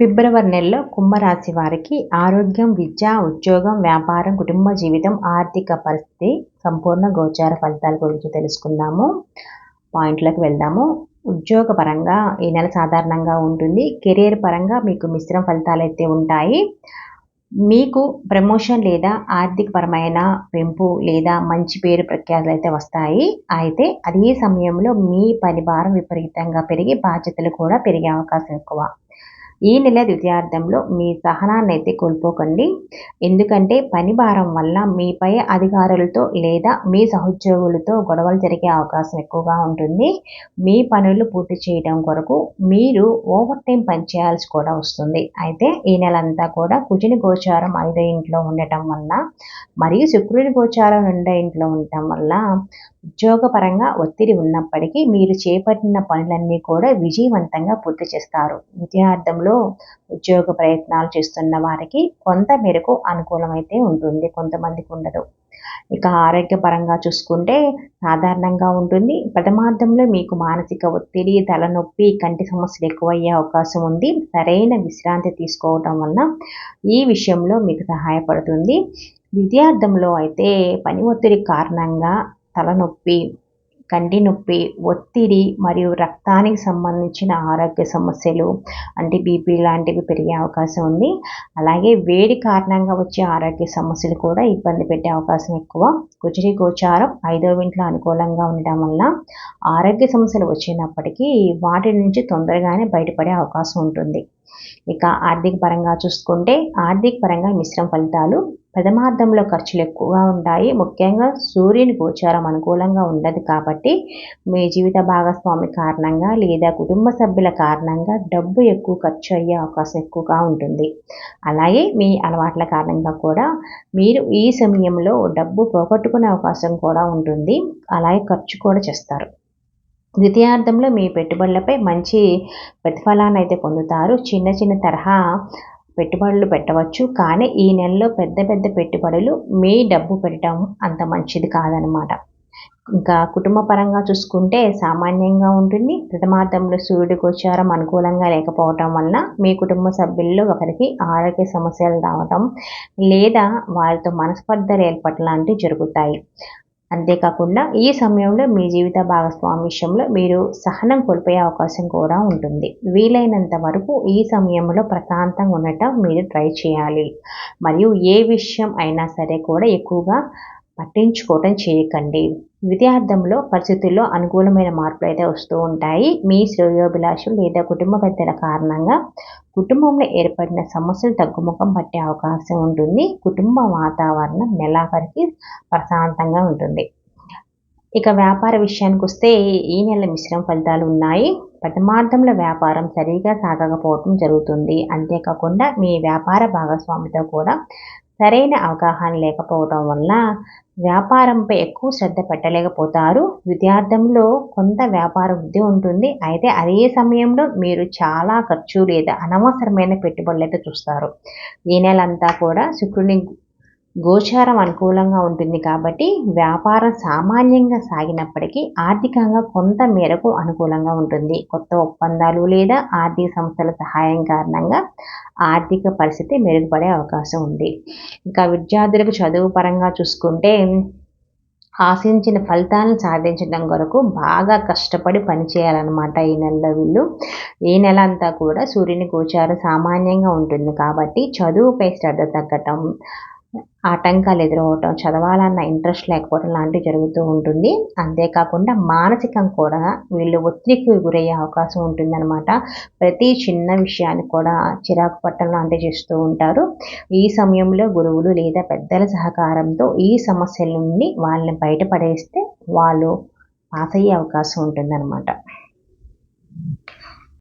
ఫిబ్రవరి నెలలో కుంభరాశి వారికి ఆరోగ్యం విద్య ఉద్యోగం వ్యాపారం కుటుంబ జీవితం ఆర్థిక పరిస్థితి సంపూర్ణ గోచార ఫలితాల గురించి తెలుసుకుందాము. పాయింట్లకు వెళ్దాము. ఉద్యోగ పరంగా ఈ నెల సాధారణంగా ఉంటుంది. కెరీర్ పరంగా మీకు మిశ్రమ ఫలితాలు అయితే ఉంటాయి. మీకు ప్రమోషన్ లేదా ఆర్థికపరమైన పెంపు లేదా మంచి పేరు ప్రఖ్యాతులు అయితే వస్తాయి. అయితే అదే సమయంలో మీ పని భారం విపరీతంగా పెరిగి బాధ్యతలు కూడా పెరిగే అవకాశం ఎక్కువ. ఈ నెల ద్వితీయార్థంలో మీ సహనాన్ని అయితే కోల్పోకండి. ఎందుకంటే పని భారం వల్ల మీపై అధికారులతో లేదా మీ సహోద్యోగులతో గొడవలు జరిగే అవకాశం ఎక్కువగా ఉంటుంది. మీ పనులు పూర్తి చేయడం కొరకు మీరు ఓవర్ టైం పనిచేయాల్సి కూడా వస్తుంది. అయితే ఈ నెలంతా కూడా కుజుని గోచారం ఐదో ఇంట్లో ఉండటం వల్ల మరియు శుక్రుని గోచారం రెండో ఇంట్లో ఉండటం వల్ల ఉద్యోగపరంగా ఒత్తిడి ఉన్నప్పటికీ మీరు చేపట్టిన పనులన్నీ కూడా విజయవంతంగా పూర్తి చేస్తారు. విద్యార్థంలో ఉద్యోగ ప్రయత్నాలు చేస్తున్న వారికి కొంత మేరకు అనుకూలమైతే ఉంటుంది. కొంతమందికి ఉండదు. ఇక ఆరోగ్యపరంగా చూసుకుంటే సాధారణంగా ఉంటుంది. ప్రథమార్థంలో మీకు మానసిక ఒత్తిడి తలనొప్పి కంటి సమస్యలు ఎక్కువయ్యే అవకాశం ఉంది. సరైన విశ్రాంతి తీసుకోవటం వలన ఈ విషయంలో మీకు సహాయపడుతుంది. ద్వితీయార్థంలో అయితే పని ఒత్తిడి కారణంగా తలనొప్పి కంటి నొప్పి ఒత్తిడి మరియు రక్తానికి సంబంధించిన ఆరోగ్య సమస్యలు అంటే బీపీ లాంటివి పెరిగే అవకాశం ఉంది. అలాగే వేడి కారణంగా వచ్చే ఆరోగ్య సమస్యలు కూడా ఇబ్బంది పెట్టే అవకాశం ఎక్కువ. కుచిరి గోచారం ఐదో ఇంట్లో అనుకూలంగా ఉండడం వల్ల ఆరోగ్య సమస్యలు వచ్చినప్పటికీ వాటి నుంచి తొందరగానే బయటపడే అవకాశం ఉంటుంది. ఇక ఆర్థిక పరంగా చూసుకుంటే ఆర్థిక పరంగా మిశ్రమ ఫలితాలు ప్రథమార్థంలో ఖర్చులు ఎక్కువగా ఉంటాయి. ముఖ్యంగా సూర్యుని గోచారం అనుకూలంగా ఉండదు కాబట్టి మీ జీవిత భాగస్వామి కారణంగా లేదా కుటుంబ సభ్యుల కారణంగా డబ్బు ఎక్కువ ఖర్చు అయ్యే అవకాశం ఎక్కువగా ఉంటుంది. అలాగే మీ అలవాట్ల కారణంగా కూడా మీరు ఈ సమయంలో డబ్బు పోగొట్టుకునే అవకాశం కూడా ఉంటుంది. అలాగే ఖర్చు కూడా చేస్తారు. ద్వితీయార్థంలో మీ పెట్టుబడులపై మంచి ప్రతిఫలాన్ని అయితే పొందుతారు. చిన్న చిన్న తరహా పెట్టుబడులు పెట్టవచ్చు. కానీ ఈ నెలలో పెద్ద పెద్ద పెట్టుబడులు మీ డబ్బు పెట్టడం అంత మంచిది కాదనమాట. ఇంకా కుటుంబ పరంగా చూసుకుంటే సామాన్యంగా ఉంటుంది. ప్రథమార్థంలో సూర్యుడి గోచారం అనుకూలంగా లేకపోవటం వలన మీ కుటుంబ సభ్యుల్లో ఒకరికి ఆరోగ్య సమస్యలు రావటం లేదా వారితో మనస్పర్ధలు ఏర్పడటం లాంటివి జరుగుతాయి. అంతేకాకుండా ఈ సమయంలో మీ జీవిత భాగస్వామి విషయంలో మీరు సహనం కోల్పోయే అవకాశం కూడా ఉంటుంది. వీలైనంత వరకు ఈ సమయంలో ప్రశాంతంగా ఉండటం మీరు ట్రై చేయాలి. మరియు ఏ విషయం అయినా సరే కూడా ఎక్కువగా పట్టించుకోవటం చేయకండి. విద్యార్థంలో పరిస్థితుల్లో అనుకూలమైన మార్పులు అయితే వస్తూ ఉంటాయి. మీ శ్రేయోభిలాషులు లేదా కుటుంబ పెద్దల కారణంగా కుటుంబంలో ఏర్పడిన సమస్యలు తగ్గుముఖం పట్టే అవకాశం ఉంటుంది. కుటుంబ వాతావరణం నెలాఖరికి ప్రశాంతంగా ఉంటుంది. ఇక వ్యాపార విషయానికి వస్తే ఈ నెల మిశ్రమ ఫలితాలు ఉన్నాయి. ప్రథమార్థంలో వ్యాపారం సరిగా సాగకపోవటం జరుగుతుంది. అంతేకాకుండా మీ వ్యాపార భాగస్వామితో కూడా సరైన అవగాహన లేకపోవడం వల్ల వ్యాపారంపై ఎక్కువ శ్రద్ధ పెట్టలేకపోతారు. విద్యార్థంలో కొంత వ్యాపార వృద్ధి ఉంటుంది. అయితే అదే సమయంలో మీరు చాలా ఖర్చు లేదా అనవసరమైన పెట్టుబడులైతే చూస్తారు. ఈ నెలంతా కూడా శుక్రుని గోచారం అనుకూలంగా ఉంటుంది కాబట్టి వ్యాపారం సామాన్యంగా సాగినప్పటికీ ఆర్థికంగా కొంత మేరకు అనుకూలంగా ఉంటుంది. కొత్త ఒప్పందాలు లేదా ఆర్థిక సంస్థల సహాయం కారణంగా ఆర్థిక పరిస్థితి మెరుగుపడే అవకాశం ఉంది. ఇంకా విద్యార్థులకు చదువు పరంగా చూసుకుంటే ఆశించిన ఫలితాలను సాధించడం కొరకు బాగా కష్టపడి పనిచేయాలన్నమాట ఈ నెలలో వీళ్ళు. ఈ నెల అంతా కూడా సూర్యుని గోచారం సామాన్యంగా ఉంటుంది కాబట్టి చదువుపై శ్రద్ధ తగ్గటం ఆటంకాలు ఎదురవటం చదవాలన్న ఇంట్రెస్ట్ లేకపోవడం లాంటివి జరుగుతూ ఉంటుంది. అంతేకాకుండా మానసికం కూడా వీళ్ళు ఒత్తిడికి గురయ్యే అవకాశం ఉంటుందన్నమాట. ప్రతి చిన్న విషయాన్ని కూడా చిరాకు పట్టడం లాంటివి చేస్తూ ఉంటారు. ఈ సమయంలో గురువులు లేదా పెద్దల సహకారంతో ఈ సమస్యల నుండి వాళ్ళని బయటపడేస్తే వాళ్ళు పాస్ అయ్యే అవకాశం ఉంటుందన్నమాట.